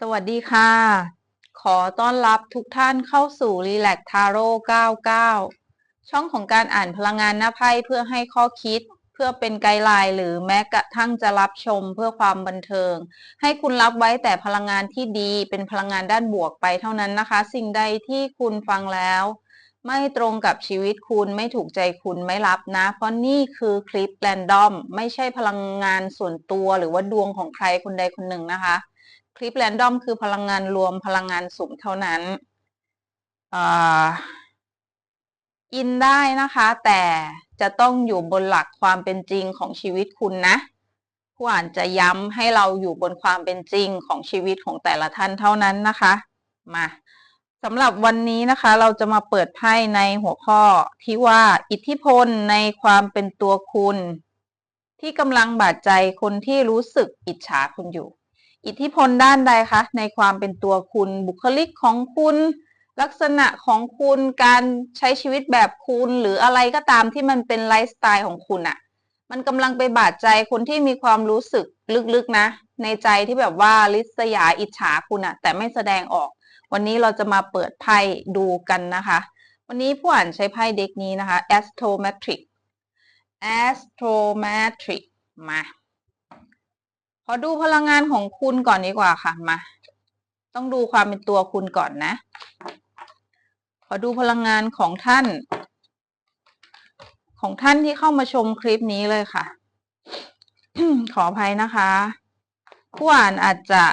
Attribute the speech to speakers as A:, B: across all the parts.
A: สวัสดีค่ะ ขอต้อนรับทุกท่านเข้าสู่ Relax Taro 99 ช่องของการอ่านพลังงานหน้าไพ่เพื่อให้ข้อคิด เพื่อเป็นไกด์ไลน์หรือแม้กระทั่งจะรับชมเพื่อความบันเทิง ให้คุณรับไว้แต่พลังงานที่ดีเป็นพลังงานด้านบวกไปเท่านั้นนะคะ สิ่งใดที่คุณฟังแล้ว ไม่ตรงกับชีวิตคุณไม่ถูกใจคุณไม่รับนะ เพราะนี่คือคลิปแรนดอม ไม่ใช่พลังงานส่วนตัวหรือว่าดวงของใครคนใดคนหนึ่งนะคะ ลิปแรนดอมคือพลังงานรวมพลังงานสุ่มเท่านั้นอินได้นะคะ แต่จะต้องอยู่บนหลักความเป็นจริงของชีวิตคุณนะผู้อ่านจะย้ำให้เราอยู่บนความเป็นจริงของชีวิตของแต่ละท่านเท่านั้นนะคะ มาสำหรับวันนี้นะคะ เราจะมาเปิดไพ่ในหัวข้อที่ว่าอิทธิพลในความเป็นตัวคุณ ที่กำลังบาดใจคนที่รู้สึกอิจฉาคุณอยู่ อิทธิพลด้านใดคะ ในความเป็นตัวคุณ บุคลิกของคุณ ลักษณะของคุณการใช้ชีวิตแบบคุณหรืออะไรก็ตามที่มันเป็นไลฟ์สไตล์ของคุณอะมันกำลังไปบาดใจคนที่มีความรู้สึกลึกๆนะ ในใจที่แบบว่าลิษยาอิจฉาคุณอะแต่ไม่แสดงออก วันนี้เราจะมาเปิดไพ่ดูกันนะคะ วันนี้ผู้อ่านใช้ไพ่เด็กนี้นะคะ Astrometric Astrometric มา ขอดูพลังงานของคุณก่อนดีกว่าค่ะมา ต้องดูความเป็นตัวคุณก่อนนะ ขอดูพลังงานของท่าน ของท่านที่เข้ามาชมคลิปนี้เลยค่ะ ขออภัยนะคะ ผู้อ่านอาจจะ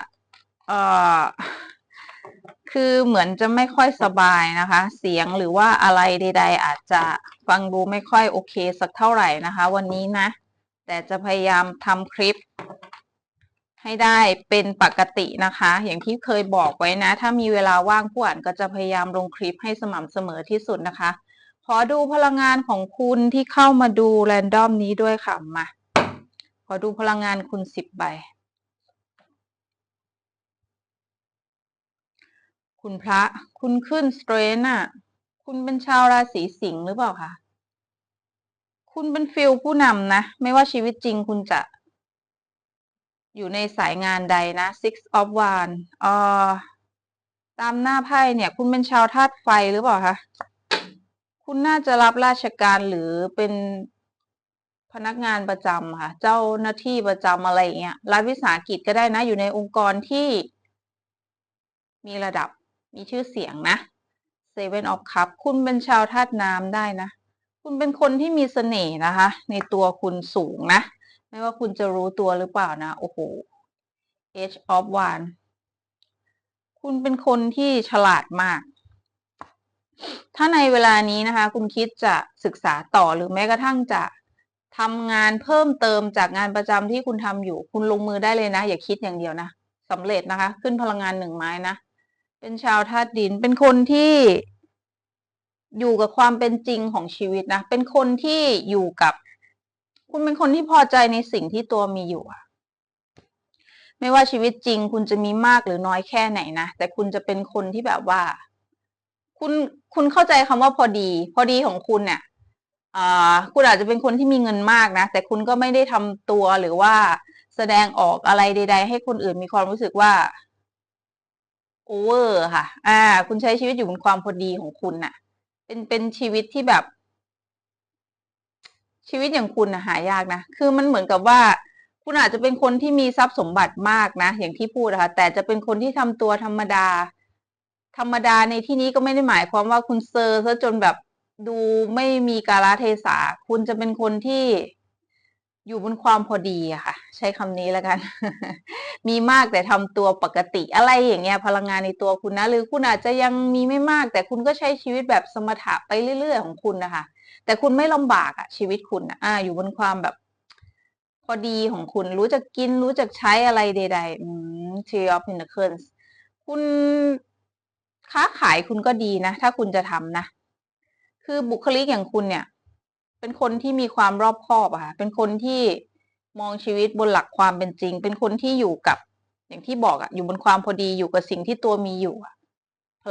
A: เอ่อ คือเหมือนจะไม่ค่อยสบายนะคะ เสียงหรือว่าอะไรใด ๆ อาจจะฟังดูไม่ค่อยโอเคสักเท่าไหร่นะคะ วันนี้นะ แต่จะพยายามทำคลิป ให้ได้เป็นปกตินะคะ อย่างที่เคยบอกไว้นะ ถ้ามีเวลาว่างผู้อ่านก็จะพยายามลงคลิปให้สม่ำเสมอที่สุดนะคะ ขอดูพลังงานของคุณที่เข้ามาดูแรนดอมนี้ด้วยค่ะมาขอดูพลังงานคุณสิบใบ คุณพระคุณขึ้นสเตรนอะคุณเป็นชาวราศีสิงห์หรือเปล่าคะคุณเป็นฟิลผู้นำนะ ไม่ว่าชีวิตจริงคุณจะ อยู่ในสายงานใดนะ Six of Wands เอ่อตามหน้าไพ่เนี่ย คุณเป็นชาวธาตุไฟหรือเปล่าคะ คุณน่าจะรับราชการหรือเป็นพนักงานประจำค่ะ เจ้าหน้าที่ประจำอะไรเงี้ย รัฐวิสาหกิจก็ได้นะ อยู่ในองค์กรที่ มีระดับ มีชื่อเสียงนะ Seven of Cups คุณเป็นชาวธาตุน้ำได้นะ คุณเป็นคนที่มีเสน่ห์นะคะ ในตัวคุณสูงนะ ไม่ว่าคุณจะรู้ตัวหรือเปล่านะ โอ้โห Age of w a n d คุณเป็นคนที่ฉลาดมาก ถ้าในเวลานี้นะคะ คุณคิดจะศึกษาต่อหรือแม้กระทั่งจะทำงานเพิ่มเติมจากงานประจำที่คุณทำอยู่ คุณลงมือได้เลยนะ อย่าคิดอย่างเดียวนะสำเร็จนะคะ ขึ้นพลังงานหนึ่งไม้นะ เป็นชาวธาตุดิน เป็นคนที่อยู่กับความเป็นจริงของชีวิตนะ เป็นคนที่อยู่กับ คุณเป็นคนที่พอใจในสิ่งที่ตัวมีอยู่อะไม่ว่าชีวิตจริง คุณจะมีมากหรือน้อยแค่ไหนนะ แต่คุณจะเป็นคนที่แบบว่า คุณคุณเข้าใจคำว่าพอดี พอดีของคุณเนี่ยอ่าคุณอาจจะเป็นคนที่มีเงินมากนะ แต่คุณก็ไม่ได้ทำตัวหรือว่าแสดงออกอะไรใด ๆ ให้คนอื่นมีความรู้สึกว่าโอเวอร์ค่ะ อ่า คุณใช้ชีวิตอยู่บนความพอดีของคุณน่ะ เป็นเป็นชีวิตที่แบบ ชีวิตอย่างคุณนะหายากนะ คือมันเหมือนกับว่า คุณอาจจะเป็นคนที่มีทรัพย์สมบัติมากนะ อย่างที่พูดนะคะแต่จะเป็นคนที่ทำตัวธรรมดา ธรรมดาในที่นี้ก็ไม่ได้หมายความว่าคุณเซอร์ซะจนแบบดูไม่มีกาลเทศะคุณจะเป็นคนที่อยู่บนความพอดีอะค่ะ ใช้คำนี้แล้วกัน มีมากแต่ทำตัวปกติอะไรอย่างเงี้ย พลังงานในตัวคุณนะ หรือคุณอาจจะยังมีไม่มาก แต่คุณก็ใช้ชีวิตแบบสมถะไปเรื่อยๆของคุณนะคะ แต่คุณไม่ลำบากอะชีวิตคุณอะอ่า อยู่บนความแบบ พอดีของคุณรู้จักกินรู้จักใช้อะไรใดๆ อืม Tree of Pentacles คุณค้าขายคุณก็ดีนะ ถ้าคุณจะทำนะ คือบุคลิกอย่างคุณเนี่ย เป็นคนที่มีความรอบคอบอะค่ะ เป็นคนที่มองชีวิตบนหลักความเป็นจริง เป็นคนที่อยู่กับ อย่างที่บอกอะอยู่บนความพอดีอยู่กับสิ่งที่ตัวมีอยู่อะ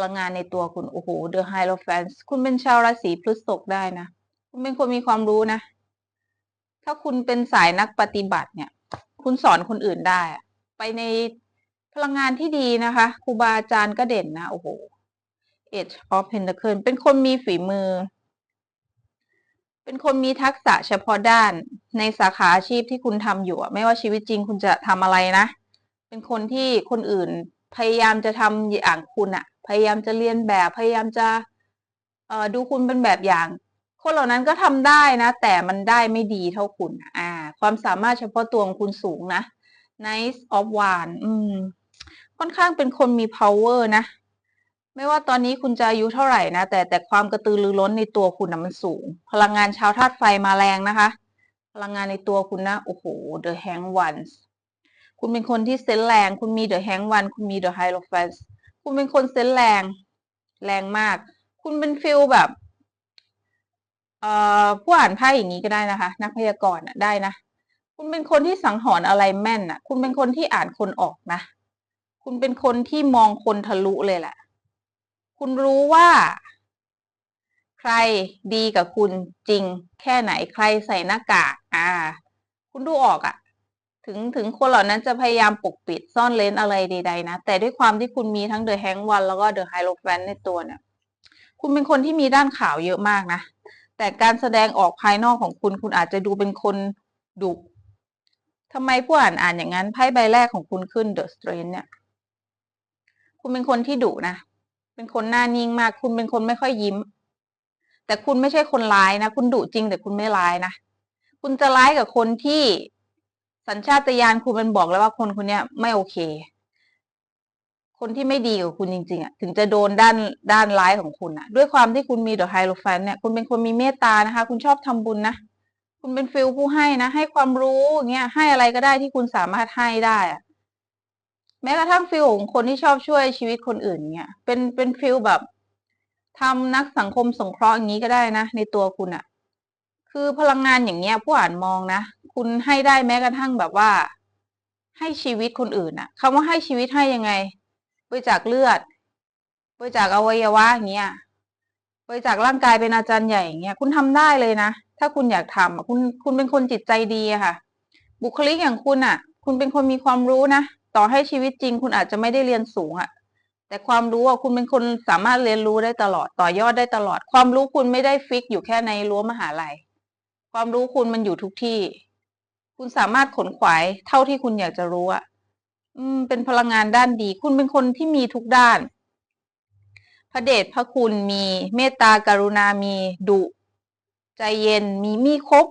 A: ลังงานในตัวคุณ โอ้โห The Hierophant คุณเป็นชาวราศีพฤษภได้นะ คุณเป็นคนมีความรู้นะ ถ้าคุณเป็นสายนักปฏิบัติเนี่ย คุณสอนคนอื่นได้อะไปในผลังงานที่ดีนะคะ ครูบาอาจารย์ก็เด่นนะ โอ้โห Age of Pentacle เป็นคนมีฝีมือ เป็นคนมีทักษะเฉพาะด้านในสาขาอาชีพที่คุณทำอยู่ ไม่ว่าชีวิตจริงคุณจะทำอะไรนะ เป็นคนที่คนอื่น พยายามจะทำอย่างคุณอะพยายามจะเรียนแบบพยายามจะเอ่อดูคุณเป็นแบบอย่าง คนเหล่านั้นก็ทำได้นะ แต่มันได้ไม่ดีเท่าคุณอ่า ความสามารถเฉพาะตัวของคุณสูงนะ Nice of One อืม ค่อนข้างเป็นคนมี power นะ ไม่ว่าตอนนี้คุณจะอายุเท่าไหร่นะ แต่แต่ความกระตือรือร้นในตัวคุณนะมันสูง พลังงานชาวธาตุไฟมาแรงนะคะ พลังงานในตัวคุณนะ โอ้โห The Hang Ones คุณเป็นคนที่เซนแรง คุณมี The Hang One คุณมี The Hierophant คุณเป็นคนเซนแรง แรงมาก คุณเป็นฟิลแบบ เอ่อ ผู้อ่านไพ่อย่างนี้ก็ได้นะคะ นักพยากรณ์อะได้นะ คุณเป็นคนที่สังหรณ์อะไรแม่นอะคุณเป็นคนที่อ่านคนออกนะ คุณเป็นคนที่มองคนทะลุเลยแหละ คุณรู้ว่า ใครดีกับคุณจริง แค่ไหน ใครใส่หน้ากาก อ่า คุณดูออกอะ ถึงถึงคนเหล่านั้นจะพยายามปกปิดซ่อนเร้นอะไรใดๆนะ แต่ด้วยความที่คุณมีทั้ง The Hang One แล้วก็ The Hierophant ในตัวเนี่ย คุณเป็นคนที่มีด้านขาวเยอะมากนะ แต่การแสดงออกภายนอกของคุณ คุณอาจจะดูเป็นคนดุทำไมผู้อ่านอ่านอย่างนั้นไพ่ใบแรกของคุณขึ้น The Strength เนี่ย คุณเป็นคนที่ดุนะ เป็นคนหน้านิ่งมาก คุณเป็นคนไม่ค่อยยิ้ม แต่คุณไม่ใช่คนร้ายนะ คุณดุจริงแต่คุณไม่ร้ายนะ คุณจะร้ายกับคนที่ สัญชาตญาณคุณมันบอกแล้วว่าคนคนนี้ไม่โอเค คนที่ไม่ดีกับคุณจริงๆอะถึงจะโดนด้านด้านร้ายของคุณอะ ด้วยความที่คุณมีเดอะไฮโลแฟนเนี่ยคุณเป็นคนมีเมตตานะคะ คุณชอบทำบุญนะคุณเป็นฟิลผู้ให้นะ ให้ความรู้เงี้ย ให้อะไรก็ได้ที่คุณสามารถให้ได้อะแม้กระทั่งฟิลของคนที่ชอบช่วยชีวิตคนอื่นเนี่ยเป็นเป็นฟิลแบบทำนักสังคมสงเคราะห์อย่างนี้ก็ได้นะ ในตัวคุณอะ คือพลังงานอย่างเงี้ยผู้อ่านมองนะ คุณให้ได้แม้กระทั่งแบบว่า ให้ชีวิตคนอื่นอะคำว่าให้ชีวิตให้ยังไง บริจาคเลือด บริจาคอวัยวะอย่างเงี้ยบริจาคร่างกายเป็นอาจารย์ใหญ่อย่างเงี้ยคุณทำได้เลยนะ ถ้าคุณอยากทำอะคุณคุณเป็นคนจิตใจดีอะค่ะ บุคลิกอย่างคุณอะคุณเป็นคนมีความรู้นะต่อให้ชีวิตจริง คุณอาจจะไม่ได้เรียนสูงอะแต่ความรู้อะคุณเป็นคนสามารถเรียนรู้ได้ตลอดต่อยอดได้ตลอด ความรู้คุณไม่ได้ฟิกอยู่แค่ในรั้วมหาลัย ความรู้คุณมันอยู่ทุกที่ คุณสามารถขนขวายเท่าที่คุณอยากจะรู้อะอืม เป็นพลังงานด้านดี คุณเป็นคนที่มีทุกด้าน พระเดชพระคุณมีเมตตากรุณามีดุ ใจเย็นมีมีครบ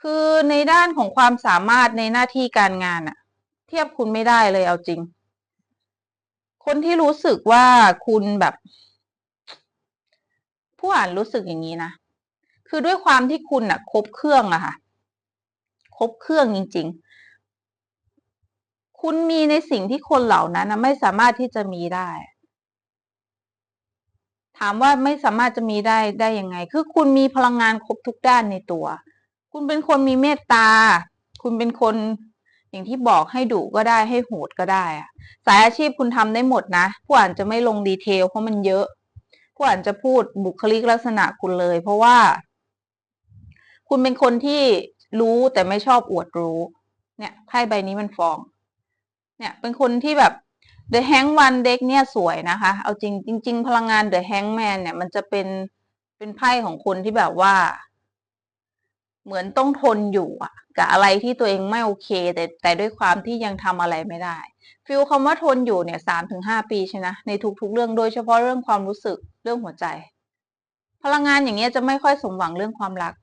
A: คือในด้านของความสามารถในหน้าที่การงานอะเทียบคุณไม่ได้เลยเอาจริง คนที่รู้สึกว่าคุณแบบ ผู้อ่านรู้สึกอย่างนี้นะ คือด้วยความที่คุณอะครบเครื่องอะค่ะ ครบเครื่องจริง ๆ คุณมีในสิ่งที่คนเหล่านั้นไม่สามารถที่จะมีได้ ถามว่าไม่สามารถจะมีได้ได้ยังไง คือคุณมีพลังงานครบทุกด้านในตัว คุณเป็นคนมีเมตตา คุณเป็นคนอย่างที่บอกให้ดุก็ได้ให้โหดก็ได้อะสายอาชีพคุณทำได้หมดนะผู้อ่านจะไม่ลงดีเทลเพราะมันเยอะผู้อ่านจะพูดบุคลิกลักษณะคุณเลย เพราะว่า คุณเป็นคนที่รู้แต่ไม่ชอบอวดรู้ เนี่ยไพ่ใบนี้มันฟอง เนี่ยเป็นคนที่แบบ The Hang One เด็กเนี่ยสวยนะคะ เอาจริงจริง ๆ พลังงาน The Hangman เนี่ยมันจะเป็นเป็นไพ่ของคนที่แบบว่า เหมือนต้องทนอยู่อะกับอะไรที่ตัวเองไม่โอเค แต่แต่ด้วยความที่ยังทำอะไรไม่ได้ฟิลคำว่าทนอยู่เนี่ยสามถึงห้าปีใช่นะในทุกๆ เรื่องโดยเฉพาะเรื่องความรู้สึกเรื่องหัวใจ พลังงานอย่างเงี้ยจะไม่ค่อยสมหวังเรื่องความรัก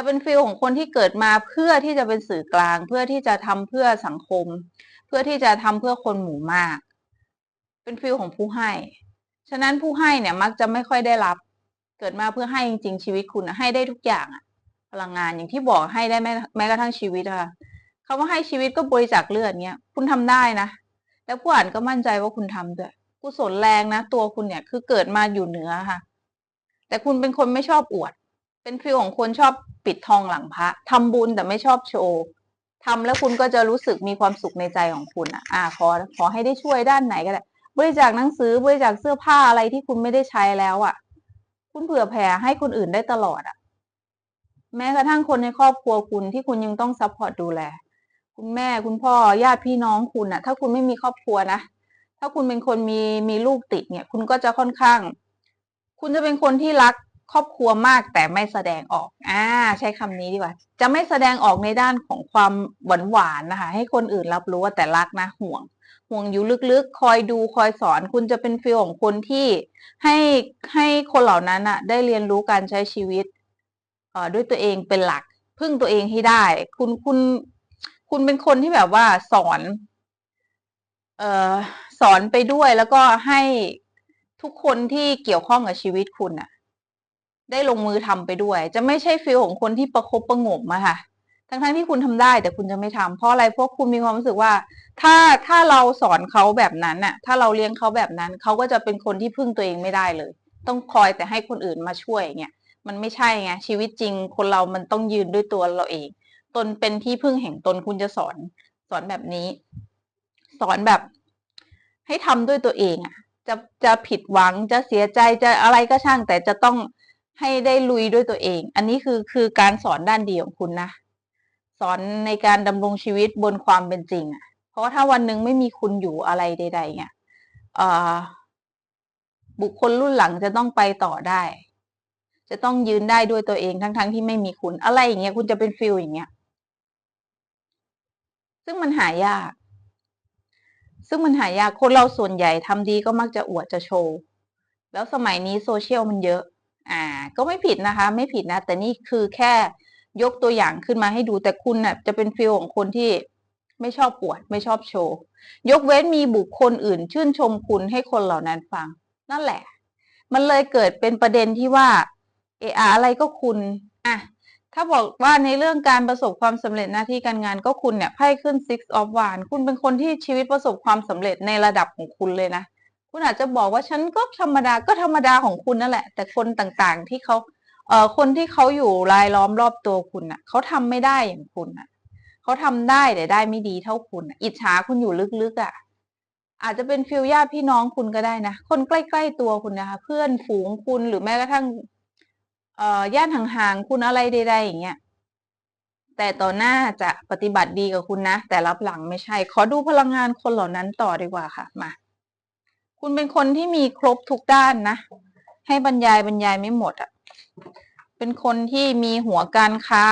A: จะเป็นฟิลของคนที่เกิดมาเพื่อที่จะเป็นสื่อกลาง เพื่อที่จะทำเพื่อสังคม เพื่อที่จะทำเพื่อคนหมู่มาก เป็นฟิลของผู้ให้ ฉะนั้นผู้ให้เนี่ยมักจะไม่ค่อยได้รับ เกิดมาเพื่อให้จริงๆชีวิตคุณให้ได้ทุกอย่างอะพลังงานอย่างที่บอกให้ได้แม้แม้กระทั่งชีวิตค่ะคำว่าให้ชีวิตก็บริจาคเลือดเนี้ยคุณทำได้นะแล้วผู้อ่านก็มั่นใจว่าคุณทำด้วยกุศลแรงนะ ตัวคุณเนี่ยคือเกิดมาอยู่เหนือค่ะ แต่คุณเป็นคนไม่ชอบอวด เป็นฟิลของคนชอบปิดทองหลังพระทำบุญแต่ไม่ชอบโชว์ทำแล้วคุณก็จะรู้สึกมีความสุขในใจของคุณอะอ่าขอขอให้ได้ช่วยด้านไหนก็ได้บริจาคหนังสือบริจาคเสื้อผ้าอะไรที่คุณไม่ได้ใช้แล้วอะ คุณเผื่อแผ่ให้คนอื่นได้ตลอดอะ แม้กระทั่งคนในครอบครัวคุณที่คุณยังต้องซัพพอร์ตดูแล คุณแม่คุณพ่อญาติพี่น้องคุณอะ ถ้าคุณไม่มีครอบครัวนะถ้าคุณเป็นคนมีมีลูกติดเนี่ย คุณก็จะค่อนข้าง คุณจะเป็นคนที่รัก ครอบครัวมากแต่ไม่แสดงออก อ่า ใช้คำนี้ดีกว่า จะไม่แสดงออกในด้านของความหวานหวานนะคะ ให้คนอื่นรับรู้ว่าแต่รักนะห่วง ห่วงอยู่ลึกๆ คอยดูคอยสอน คุณจะเป็นฟีลของคนที่ให้ให้คนเหล่านั้นอะได้เรียนรู้การใช้ชีวิตเอ่อด้วยตัวเองเป็นหลัก พึ่งตัวเองให้ได้ คุณคุณคุณเป็นคนที่แบบว่าสอน เอ่อสอนไปด้วยแล้วก็ให้ทุกคนที่เกี่ยวข้องกับชีวิตคุณน่ะ ได้ลงมือทำไปด้วย จะไม่ใช่ฟีลของคนที่ประคบประงมอะค่ะ ทั้งๆที่คุณทำได้แต่คุณจะไม่ทำเพราะอะไรเพราะคุณมีความรู้สึกว่า ถ้าถ้าเราสอนเขาแบบนั้นน่ะ ถ้าเราเลี้ยงเขาแบบนั้น เขาก็จะเป็นคนที่พึ่งตัวเองไม่ได้เลย ต้องคอยแต่ให้คนอื่นมาช่วยเงี้ยมันไม่ใช่ไงชีวิตจริง คนเรามันต้องยืนด้วยตัวเราเอง ตนเป็นที่พึ่งแห่งตนคุณจะสอนสอนแบบนี้ สอนแบบ ให้ทำด้วยตัวเองอะจะจะผิดหวังจะเสียใจจะอะไรก็ช่างแต่จะต้อง ให้ได้ลุยด้วยตัวเอง อันนี้คือคือการสอนด้านดีของคุณนะ สอนในการดำรงชีวิตบนความเป็นจริงอะ เพราะถ้าวันหนึ่งไม่มีคุณอยู่อะไรใด ๆ เนี่ยบุคคลรุ่นหลังจะต้องไปต่อได้ จะต้องยืนได้ด้วยตัวเองทั้งๆที่ไม่มีคุณอะไรอย่างเงี้ยคุณจะเป็นฟิลอย่างเงี้ย ซึ่งมันหายาก ซึ่งมันหายากคนเราส่วนใหญ่ทำดีก็มักจะอวดจะโชว์ แล้วสมัยนี้โซเชียลมันเยอะ อ่า ก็ไม่ผิดนะคะ ไม่ผิดนะ แต่นี่คือแค่ยกตัวอย่างขึ้นมาให้ดูแต่คุณน่ะจะเป็นฟีลของคนที่ไม่ชอบอวด ไม่ชอบโชว์ ยกเว้นมีบุคคลอื่น ชื่นชมคุณให้คนเหล่านั้นฟัง นั่นแหละ มันเลยเกิดเป็นประเด็นที่ว่าเอออะไรก็คุณอะถ้าบอกว่าในเรื่องการประสบความสำเร็จหน้าที่การงานก็คุณเนี่ยไพ่ขึ้น six of wands คุณเป็นคนที่ชีวิตประสบความสำเร็จในระดับของคุณเลยนะ คุณอาจจะบอกว่าฉันก็ธรรมดาก็ธรรมดาของคุณนั่นแหละ แต่คนต่างๆที่เขาเอ่อคนที่เขาอยู่รายล้อมรอบตัวคุณน่ะเขาทำไม่ได้อย่างคุณน่ะเขาทำได้แต่ได้ไม่ดีเท่าคุณอิจฉาคุณอยู่ลึกๆอะ่ะ อาจจะเป็นฟิลญาติพี่น้องคุณก็ได้นะคนใกล้ๆตัวคุณนะคะ เพื่อนฝูงคุณหรือแม้กระทั่งเอ่อญาติห่างๆคุณอะไรใดๆอย่างเงี้ยแต่ต่อหน้าจะปฏิบัติดีกับคุณนะ แต่รับหลังไม่ใช่ ขอดูพลังงานคนเหล่านั้นต่อดีกว่าค่ะมา คุณเป็นคนที่มีครบทุกด้านนะ ให้บรรยายบรรยายไม่หมดอะ่ะ เป็นคนที่มีหัวการค้า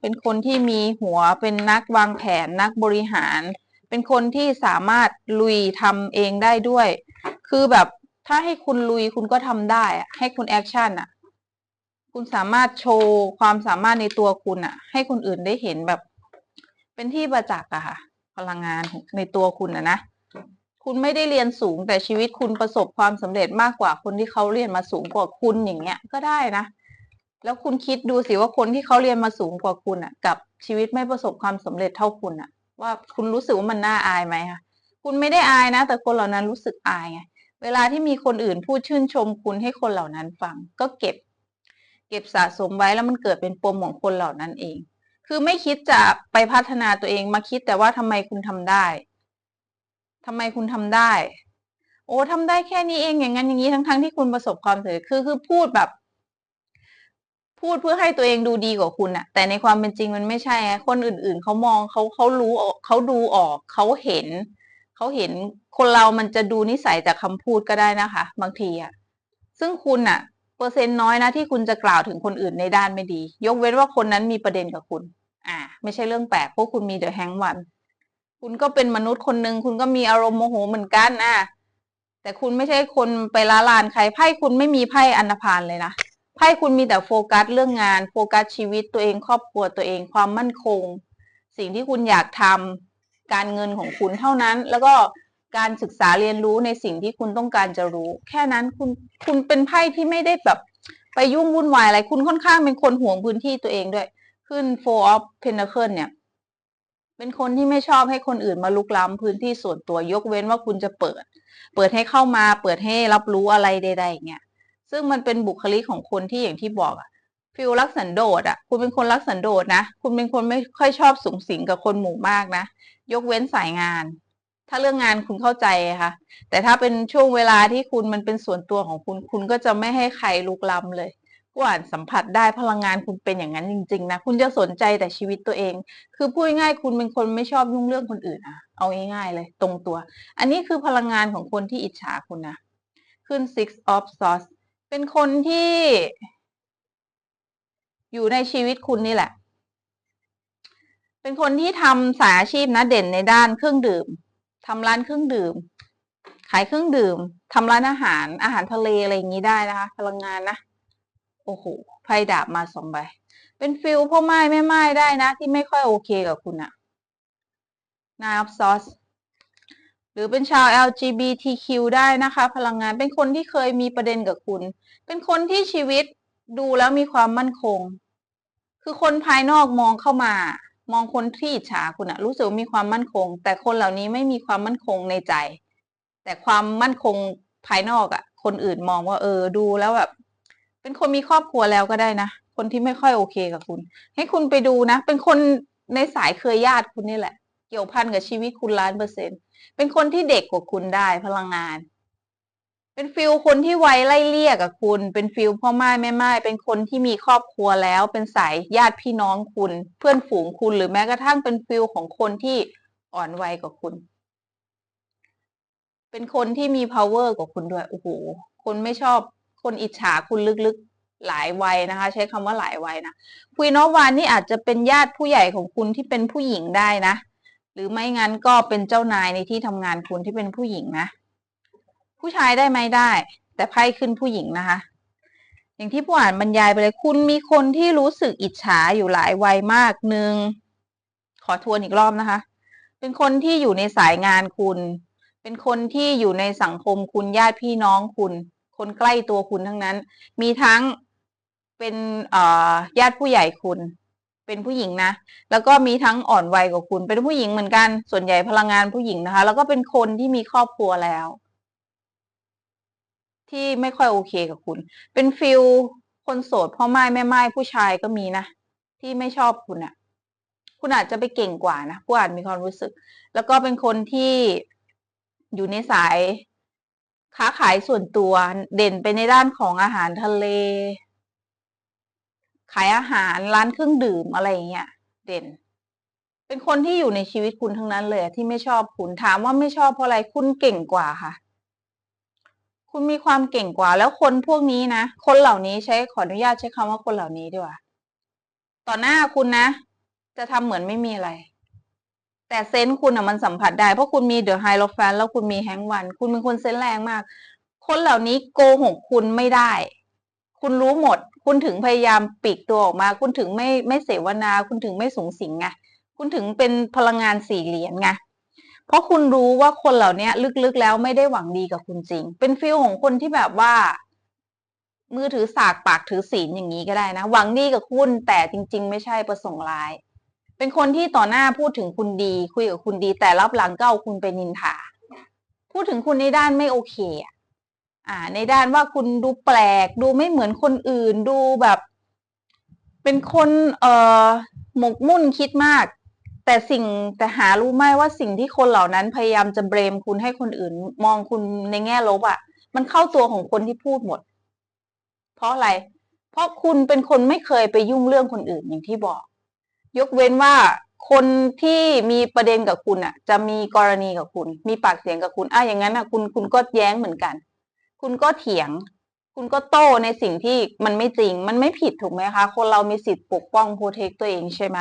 A: เป็นคนที่มีหัวเป็นนักวางแผนนักบริหาร เป็นคนที่สามารถลุยทำเองได้ด้วย คือแบบถ้าให้คุณลุยคุณก็ทำได้อะให้คุณแอคชั่นอะคุณสามารถโชว์ความสามารถในตัวคุณอะให้คนอื่นได้เห็นแบบ เป็นที่ประจักษ์อะค่ะ พลังงานในตัวคุณอะนะ คุณไม่ได้เรียนสูงแต่ชีวิตคุณประสบความสำเร็จมากกว่าคนที่เขาเรียนมาสูงกว่าคุณอย่างเงี้ยก็ได้นะ แล้วคุณคิดดูสิว่าคนที่เขาเรียนมาสูงกว่าคุณอะ กับชีวิตไม่ประสบความสำเร็จเท่าคุณอะ ว่าคุณรู้สึกว่ามันน่าอายไหมคะคุณไม่ได้อายนะ แต่คนเหล่านั้นรู้สึกอายไงเวลาที่มีคนอื่นพูดชื่นชมคุณให้คนเหล่านั้นฟัง ก็เก็บ เก็บสะสมไว้แล้วมันเกิดเป็นปมของคนเหล่านั้นเอง คือไม่คิดจะไปพัฒนาตัวเองมาคิดแต่ว่าทำไมคุณทำได้ ทำไมคุณทำได้ โอ้ทำได้แค่นี้เองอย่างนั้นอย่างนี้ทั้งๆที่คุณประสบความสำเร็จคือคือพูดแบบ พูดเพื่อให้ตัวเองดูดีกว่าคุณอะแต่ในความเป็นจริงมันไม่ใช่คนอื่น ๆเขามองเขาเขารู้ออกเขาดูออกเขาเห็นเขาเห็นคนเรามันจะดูนิสัยจากคำพูดก็ได้นะคะ บางทีอะซึ่งคุณอะเปอร์เซ็นต์น้อยนะที่คุณจะกล่าวถึงคนอื่นในด้านไม่ดี ยกเว้นว่าคนนั้นมีประเด็นกับคุณ อ่า ไม่ใช่เรื่องแปลกเพราะคุณมีเดอะแฮงวัน คุณก็เป็นมนุษย์คนหนึ่งคุณก็มีอารมณ์โมโหเหมือนกันนะแต่คุณไม่ใช่คนไปละลานใครไพ่คุณไม่มีไพ่อันธพาลเลยนะไพ่คุณมีแต่โฟกัสเรื่องงาน โฟกัสชีวิตตัวเองครอบครัวตัวเองความมั่นคง สิ่งที่คุณอยากทำการเงินของคุณเท่านั้น แล้วก็การศึกษาเรียนรู้ในสิ่งที่คุณต้องการจะรู้ แค่นั้นคุณคุณเป็นไพ่ที่ไม่ได้แบบไปยุ่งวุ่นวายอะไร คุณค่อนข้างเป็นคนห่วงพื้นที่ตัวเองด้วย ขึ้น four of pentacle เนี่ย เป็นคนที่ไม่ชอบให้คนอื่นมาลุกล้ำพื้นที่ส่วนตัวยกเว้นว่าคุณจะเปิด เปิดให้เข้ามาเปิดให้รับรู้อะไรใดๆเงี้ยซึ่งมันเป็นบุคลิกของคนที่อย่างที่บอกอะฟิลรักสันโดษอะคุณเป็นคนรักสันโดษนะ คุณเป็นคนไม่ค่อยชอบสูงสิงกับคนหมู่มากนะ ยกเว้นสายงาน ถ้าเรื่องงานคุณเข้าใจค่ะ แต่ถ้าเป็นช่วงเวลาที่คุณมันเป็นส่วนตัวของคุณ คุณก็จะไม่ให้ใครลุกล้ำเลย อ่านสัมผัสได้พลังงานคุณเป็นอย่างนั้นจริง ๆ นะ คุณจะสนใจแต่ชีวิตตัวเอง คือพูดง่ายๆคุณเป็นคนไม่ชอบยุ่งเรื่องคนอื่นอะเอาง่ายๆเลย ตรงตัว อันนี้คือพลังงานของคนที่อิจฉาคุณนะ ขึ้น six of swords เป็นคนที่ อยู่ในชีวิตคุณนี่แหละ เป็นคนที่ทำสายอาชีพนะเด่นในด้านเครื่องดื่มทำร้านเครื่องดื่ม ขายเครื่องดื่มทำร้านอาหารอาหารทะเลอะไรอย่างนี้ได้นะคะ พลังงานนะ โอ้โหไพ่ดาบมาสองใบ เป็นฟิลพ่อไม้แม่ไม้ได้นะ ที่ไม่ค่อยโอเคกับคุณอะ Nine of Swords หรือเป็นชาว LGBTQ ได้นะคะ พลังงานเป็นคนที่เคยมีประเด็นกับคุณ เป็นคนที่ชีวิตดูแล้วมีความมั่นคง คือคนภายนอกมองเข้ามา มองคนที่อิจฉาคุณอะรู้สึกมีความมั่นคง แต่คนเหล่านี้ไม่มีความมั่นคงในใจ แต่ความมั่นคงภายนอกอะคนอื่นมองว่าเออดูแล้วแบบ เป็นคนมีครอบครัวแล้วก็ได้นะ คนที่ไม่ค่อยโอเคกับคุณ ให้คุณไปดูนะ เป็นคนในสายเครือญาติคุณนี่แหละ เกี่ยวพันกับชีวิตคุณล้านเปอร์เซ็นต์เป็นคนที่เด็กกว่าคุณได้พลังงาน เป็นฟิลคนที่วัยไล่เลี่ยกับคุณ เป็นฟิลพ่อไม้แม่ไม้เป็นคนที่มีครอบครัวแล้ว เป็นสายญาติพี่น้องคุณ เพื่อนฝูงคุณหรือแม้กระทั่งเป็นฟิลของคนที่อ่อนวัยกว่าคุณ เป็นคนที่มี power กว่าคุณด้วย โอ้โห คนไม่ชอบ คนอิจฉาคุณลึกๆหลายวัยนะคะ ใช้คำว่าหลายวัยนะคุยนอวานนี่อาจจะเป็นญาติผู้ใหญ่ของคุณที่เป็นผู้หญิงได้นะ หรือไม่งั้นก็เป็นเจ้านายในที่ทำงานคุณที่เป็นผู้หญิงนะ ผู้ชายได้ไหมได้ แต่ไพ่ขึ้นผู้หญิงนะคะ อย่างที่ผู้อ่านบรรยายไปเลยคุณมีคนที่รู้สึกอิจฉาอยู่หลายวัยมากหนึ่งขอทวนอีกรอบนะคะ เป็นคนที่อยู่ในสายงานคุณ เป็นคนที่อยู่ในสังคมคุณญาติพี่น้องคุณ คนใกล้ตัวคุณทั้งนั้น มีทั้งเป็นเอ่อญาติผู้ใหญ่คุณ เป็นผู้หญิงนะ แล้วก็มีทั้งอ่อนวัยกว่าคุณ เป็นผู้หญิงเหมือนกัน ส่วนใหญ่พลังงานผู้หญิงนะคะ แล้วก็เป็นคนที่มีครอบครัวแล้ว ที่ไม่ค่อยโอเคกับคุณ เป็นฟิลคนโสดพ่อไม้แม่ไม้ผู้ชายก็มีนะ ที่ไม่ชอบคุณอะคุณอาจจะไปเก่งกว่านะผู้อ่านมีความรู้สึก แล้วก็เป็นคนที่อยู่ในสาย ค้าขายส่วนตัวเด่นไปในด้านของอาหารทะเล ขายอาหารร้านเครื่องดื่มอะไรเงี้ยเด่น เป็นคนที่อยู่ในชีวิตคุณทั้งนั้นเลยที่ไม่ชอบคุณถามว่าไม่ชอบเพราะอะไรคุณเก่งกว่าค่ะ คุณมีความเก่งกว่า แล้วคนพวกนี้นะคนเหล่านี้ใช้ขออนุญาตใช้คำว่าคนเหล่านี้ดีกว่าต่อหน้าคุณนะ จะทำเหมือนไม่มีอะไร แต่เซนส์คุณอะมันสัมผัสได้ เพราะคุณมีเดอะไฮโลแฟนแล้วคุณมีแฮงวัน คุณเป็นคนเซนส์แรงมาก คนเหล่านี้โกหกคุณไม่ได้ คุณรู้หมด คุณถึงพยายามปีกตัวออกมา คุณถึงไม่ไม่เสวนา คุณถึงไม่สูงสิงไงคุณถึงเป็นพลังงานสี่เหรียญไงเพราะคุณรู้ว่าคนเหล่านี้ลึกๆแล้วไม่ได้หวังดีกับคุณจริง เป็นฟิลของคนที่แบบว่า มือถือสากปากถือศีลอย่างนี้ก็ได้นะ หวังดีกับคุณแต่จริง ๆ ไม่ใช่ประสงค์ร้าย เป็นคนที่ต่อหน้าพูดถึงคุณดี คุยกับคุณดี แต่รับหลังก็เอาคุณไปนินทา พูดถึงคุณในด้านไม่โอเคอะอ่า ในด้านว่าคุณดูแปลก ดูไม่เหมือนคนอื่น ดูแบบ เป็นคนเอ่อหมกมุ่นคิดมาก แต่สิ่งแต่หารู้ไหมว่าสิ่งที่คนเหล่านั้นพยายามจะเบรมคุณให้คนอื่น มองคุณในแง่ลบอะ่ะ มันเข้าตัวของคนที่พูดหมด เพราะอะไร เพราะคุณเป็นคนไม่เคยไปยุ่งเรื่องคนอื่นอย่างที่บอก ยกเว้นว่าคนที่มีประเด็นกับคุณอะ จะมีกรณีกับคุณ มีปากเสียงกับคุณอะอย่างนั้นอะคุณคุณก็แย้งเหมือนกัน คุณก็เถียง คุณก็โต้ในสิ่งที่มันไม่จริง มันไม่ผิดถูกไหมคะ คนเรามีสิทธิ์ปกป้องโปรเทคตัวเองใช่ไหม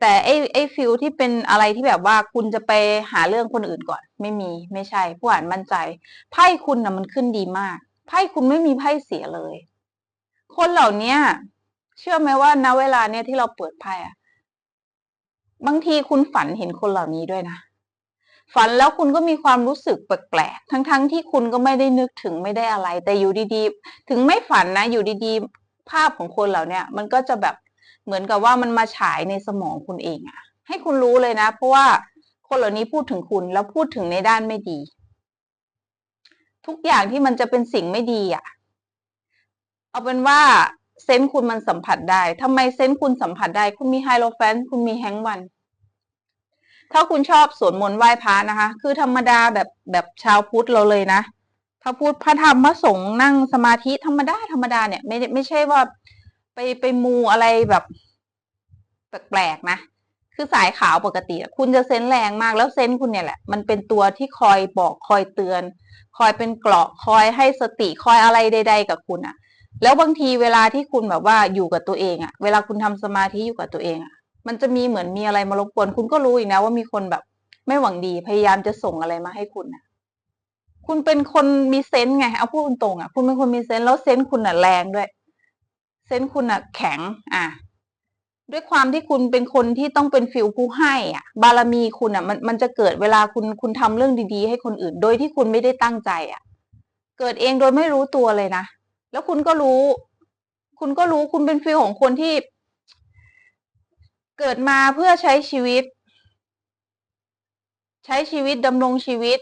A: แต่ไอ้ไอ้ฟิลที่เป็นอะไรที่แบบว่าคุณจะไปหาเรื่องคนอื่นก่อน ไม่มีไม่ใช่ ผู้อ่านมั่นใจไพ่คุณนะมันขึ้นดีมากไพ่คุณไม่มีไพ่เสียเลย คนเหล่าเนี้ยเชื่อไหมว่าณเวลาเนี้ยที่เราเปิดไพ่อะ บางทีคุณฝันเห็นคนเหล่านี้ด้วยนะ ฝันแล้วคุณก็มีความรู้สึกแปลกๆ ทั้งๆทที่คุณก็ไม่ได้นึกถึงไม่ได้อะไร แต่อยู่ดีๆ ถึงไม่ฝันนะ อยู่ดีๆ ภาพของคนเหล่านี้มันก็จะแบบเหมือนกับว่ามันมาฉายในสมองคุณเองอะให้คุณรู้เลยนะ เพราะว่าคนเหล่านี้พูดถึงคุณแล้วพูดถึงในด้านไม่ดี ทุกอย่างที่มันจะเป็นสิ่งไม่ดีอะเอาเป็นว่าเซนส์คุณมันสัมผัสได้ ทำไมเซนส์คุณสัมผัสได้ คุณมีไฮโลแฟน คุณมีแฮงวัน ถ้าคุณชอบสวดมนต์ไหว้พระนะคะ คือธรรมดาแบบแบบชาวพุทธเราเลยนะถ้าพูดพระธรรมพระสงฆ์นั่งสมาธิธรรมดาธรรมดาเนี่ยไม่ไม่ใช่ว่าไปไปมูอะไรแบบแปลกๆนะคือสายขาวปกติ คุณจะเซนแรงมากแล้วเซนคุณเนี่ยแหละ มันเป็นตัวที่คอยบอกคอยเตือน คอยเป็นเกราะคอยให้สติคอยอะไรใด ๆ กับคุณอะแล้วบางทีเวลาที่คุณแบบว่าอยู่กับตัวเองอะเวลาคุณทำสมาธิอยู่กับตัวเองอะ มันจะมีเหมือนมีอะไรมารบกวน คุณก็รู้อีกนะว่ามีคนแบบ ไม่หวังดีพยายามจะส่งอะไรมาให้คุณนะคุณเป็นคนมีเซนส์ไงเอาพูดตรงๆอะ คุณเป็นคนมีเซนส์แล้วเซนส์คุณอะแรงด้วย เซนส์คุณอะแข็ง อะ ด้วยความที่คุณเป็นคนที่ต้องเป็นฟิลผู้ให้อะ บารมีคุณอะ มันมันจะเกิดเวลาคุณคุณทำเรื่องดีๆ ให้คนอื่น โดยที่คุณไม่ได้ตั้งใจ อะ เกิดเองโดยไม่รู้ตัวเลยนะแล้วคุณก็รู้ คุณก็รู้คุณเป็นฟิลของคนที่ เกิดมาเพื่อใช้ชีวิต ใช้ชีวิตดำรงชีวิต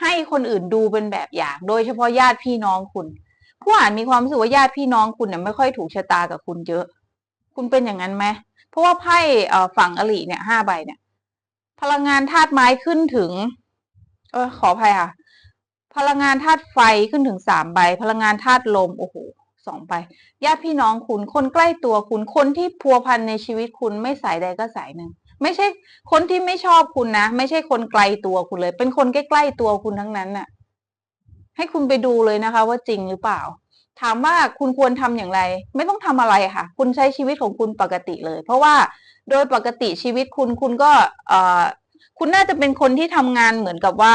A: ให้คนอื่นดูเป็นแบบอย่าง โดยเฉพาะญาติพี่น้องคุณ ผู้อ่านมีความรู้สึกว่าญาติพี่น้องคุณเนี่ยไม่ค่อยถูกชะตากับคุณเยอะ คุณเป็นอย่างนั้นไหมเพราะว่าไพ่ฝั่งอลีเนี่ยห้าใบเนี่ย พลังงานธาตุไม้ขึ้นถึง เออขออภัยค่ะ พลังงานธาตุไฟขึ้นถึงสามใบ พลังงานธาตุลมโอ้โห สองใบญาติพี่น้องคุณคนใกล้ตัวคุณคนที่พัวพันในชีวิตคุณไม่สายใดก็สายหนึ่ง ไม่ใช่คนที่ไม่ชอบคุณนะ ไม่ใช่คนไกลตัวคุณเลย เป็นคนใกล้ๆตัวคุณทั้งนั้นน่ะ ให้คุณไปดูเลยนะคะ ว่าจริงหรือเปล่า ถามว่าคุณควรทำอย่างไร ไม่ต้องทำอะไรค่ะ คุณใช้ชีวิตของคุณปกติเลย เพราะว่าโดยปกติชีวิตคุณคุณก็เอ่อคุณน่าจะเป็นคนที่ทำงานเหมือนกับว่า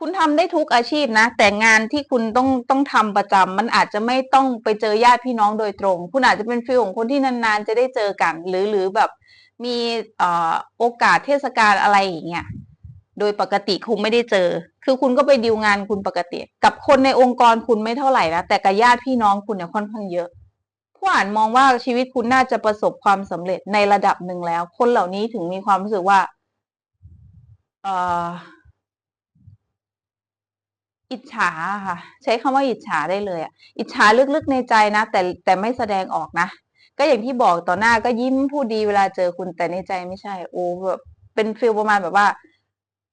A: คุณทำได้ทุกอาชีพนะ แต่งานที่คุณต้องต้องทำประจำมันอาจจะไม่ต้องไปเจอญาติพี่น้องโดยตรง คุณอาจจะเป็นฟิลของคนที่นานๆ จะได้เจอกัน หรือหรือแบบมีอโอกาสเทศกาลอะไรอย่างเงี้ยโดยปกติคุณไม่ได้เจอ คือคุณก็ไปดีลงานคุณปกติ กับคนในองค์กรคุณไม่เท่าไหร่นะแต่กับญาติพี่น้องคุณเนี่ยค่อนข้างเยอะผู้อ่านมองว่าชีวิตคุณน่าจะประสบความสำเร็จในระดับหนึ่งแล้ว คนเหล่านี้ถึงมีความรู้สึกว่า เอ่อ อิจฉาค่ะ ใช้คำว่าอิจฉาได้เลยอะอิจฉาลึกๆในใจนะ แต่แต่ไม่แสดงออกนะ ก็อย่างที่บอกต่อหน้าก็ยิ้มพูดดีเวลาเจอคุณแต่ในใจไม่ใช่ โอ้แบบเป็นฟิลประมาณแบบว่า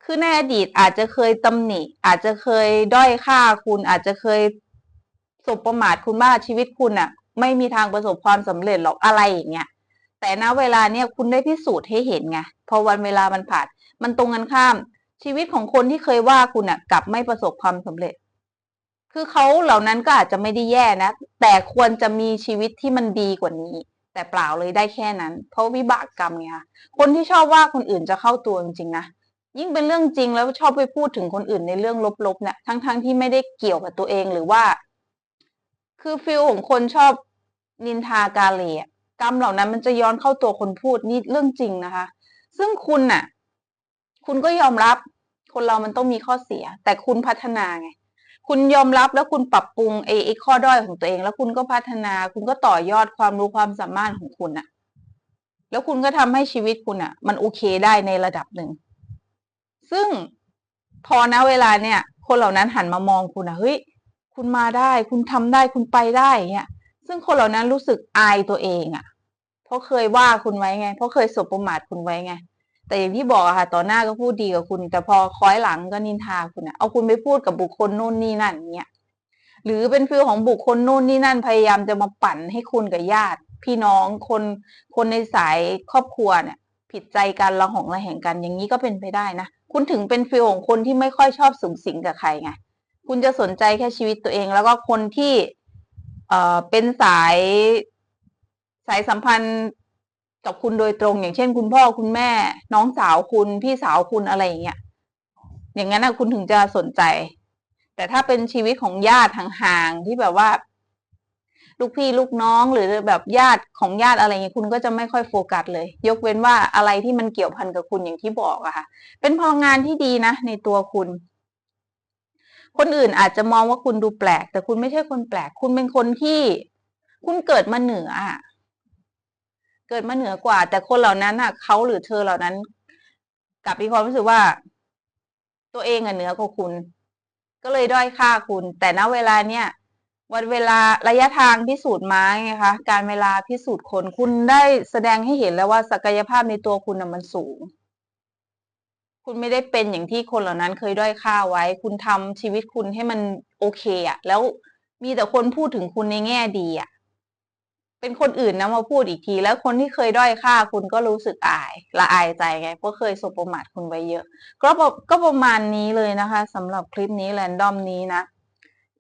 A: คือในอดีตอาจจะเคยตำหนิ อาจจะเคยด้อยค่าคุณ อาจจะเคยสบประมาทคุณว่าชีวิตคุณอะ ไม่มีทางประสบความสำเร็จหรอกอะไรอย่างเงี้ยแต่ณเวลาเนี้ยคุณได้พิสูจน์ให้เห็นไงพอวันเวลามันผ่านมันตรงกันข้าม ชีวิตของคนที่เคยว่าคุณอะกลับไม่ประสบความสำเร็จ คือเขาเหล่านั้นก็อาจจะไม่ได้แย่นะ แต่ควรจะมีชีวิตที่มันดีกว่านี้ แต่เปล่าเลยได้แค่นั้น เพราะวิบากกรรมไงคะคนที่ชอบว่าคนอื่นจะเข้าตัวจริงๆนะยิ่งเป็นเรื่องจริงแล้วชอบไปพูดถึงคนอื่นในเรื่องลบๆเนี่ยทั้งๆทที่ไม่ได้เกี่ยวกับตัวเองหรือว่า คือฟิลของคนชอบนินทากาเลกรรมเหล่านั้นมันจะย้อนเข้าตัวคนพูดนี่เรื่องจริงนะคะ ซึ่งคุณน่ะ คุณก็ยอมรับ คนเรามันต้องมีข้อเสีย แต่คุณพัฒนาไง คุณยอมรับแล้วคุณปรับปรุงไอ้ไอ้ข้อด้อยของตัวเอง แล้วคุณก็พัฒนา คุณก็ต่อยอดความรู้ความสามารถของคุณอะแล้วคุณก็ทำให้ชีวิตคุณอะมันโอเคได้ในระดับหนึ่ง ซึ่งพอนะเวลาเนี่ย คนเหล่านั้นหันมามองคุณอะเฮ้ยคุณมาได้ คุณทำได้คุณไปได้เงี้ยซึ่งคนเหล่านั้นรู้สึกอายตัวเองอะเพราะเคยว่าคุณไว้ไง เพราะเคยสบประมาทคุณไว้ไง แต่อย่างที่บอกอะค่ะต่อหน้าก็พูดดีกับคุณ แต่พอคล้อยหลังก็นินทาคุณอะเอาคุณไปพูดกับบุคคลโน่นนี่นั่นเงี้ยหรือเป็นฟิลของบุคคลโน่นนี่นั่นพยายามจะมาปั่นให้คุณกับญาติ พี่น้องคนคนในสายครอบครัวเนี่ย ผิดใจกันระหองระแหงกันอย่างนี้ก็เป็นไปได้นะคุณถึงเป็นฟิลของคนที่ไม่ค่อยชอบสูงสิงกับใครไงคุณจะสนใจแค่ชีวิตตัวเอง แล้วก็คนที่ เอ่อเป็นสายสายสัมพันธ์ กับคุณโดยตรง อย่างเช่น คุณพ่อคุณแม่ น้องสาวคุณพี่สาวคุณอะไรอย่างเงี้ยอย่างนั้นนะคุณถึงจะสนใจ แต่ถ้าเป็นชีวิตของญาติห่างๆที่แบบว่า ลูกพี่ลูกน้องหรือแบบญาติของญาติอะไรเงี้ยคุณก็จะไม่ค่อยโฟกัสเลย ยกเว้นว่าอะไรที่มันเกี่ยวพันกับคุณอย่างที่บอกอะค่ะ เป็นพลังงานที่ดีนะในตัวคุณคนอื่นอาจจะมองว่าคุณดูแปลก แต่คุณไม่ใช่คนแปลก คุณเป็นคนที่ คุณเกิดมาเหนืออะ เกิดมาเหนือกว่า แต่คนเหล่านั้นอะเขาหรือเธอเหล่านั้นกลับมีความรู้สึกว่า ตัวเองอะเหนือกว่าคุณ ก็เลยด้อยค่าคุณ แต่ณเวลาเนี้ยวันเวลาระยะทางพิสูจน์มาไงคะการเวลาพิสูจน์คนคุณได้แสดงให้เห็นแล้วว่าศักยภาพในตัวคุณน่ะมันสูง คุณไม่ได้เป็นอย่างที่คนเหล่านั้นเคยด้อยค่าไว้ คุณทำชีวิตคุณให้มันโอเคอะแล้วมีแต่คนพูดถึงคุณในแง่ดีอะ เป็นคนอื่นนะมาพูดอีกที แล้วคนที่เคยด้อยค่าคุณก็รู้สึกอายละอายใจไงเพราะเคยสบประมาทคุณไว้เยอะ ก็ประก็ประมาณนี้เลยนะคะสำหรับคลิปนี้แรนดอมนี้นะ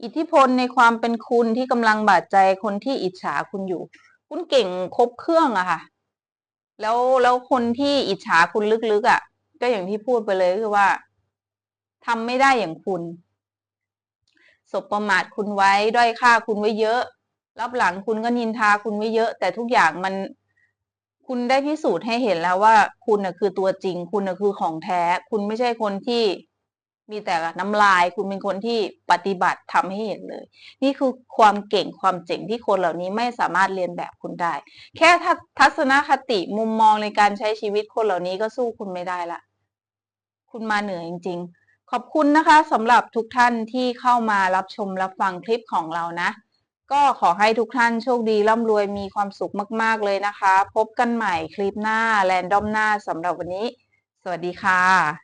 A: อิทธิพลในความเป็นคุณที่กำลังบาดใจคนที่อิจฉาคุณอยู่ คุณเก่งครบเครื่องอะค่ะ แล้วแล้วคนที่อิจฉาคุณลึกๆอะก็อย่างที่พูดไปเลยคือว่าทำไม่ได้อย่างคุณสบประมาทคุณไว้ด้อยค่าคุณไว้เยอะ รับหลังคุณก็นินทาคุณไว้เยอะ แต่ทุกอย่างมันคุณได้พิสูจน์ให้เห็นแล้วว่า คุณน่ะคือตัวจริง คุณน่ะคือของแท้ คุณไม่ใช่คนที่มีแต่น้ำลาย คุณเป็นคนที่ปฏิบัติทำให้เห็นเลย นี่คือความเก่งความเจ๋งที่คนเหล่านี้ไม่สามารถเรียนแบบคุณได้ แค่ทัศทัศนคติมุมมองในการใช้ชีวิตคนเหล่านี้ก็สู้คุณไม่ได้ละ คุณมาเหนือจริง ๆ ขอบคุณนะคะสำหรับทุกท่านที่เข้ามารับชมรับฟังคลิปของเรานะ ก็ขอให้ทุกท่านโชคดีร่ำรวยมีความสุขมาก ๆ เลยนะคะ พบกันใหม่คลิปหน้าแรนดอมหน้าสำหรับวันนี้ สวัสดีค่ะ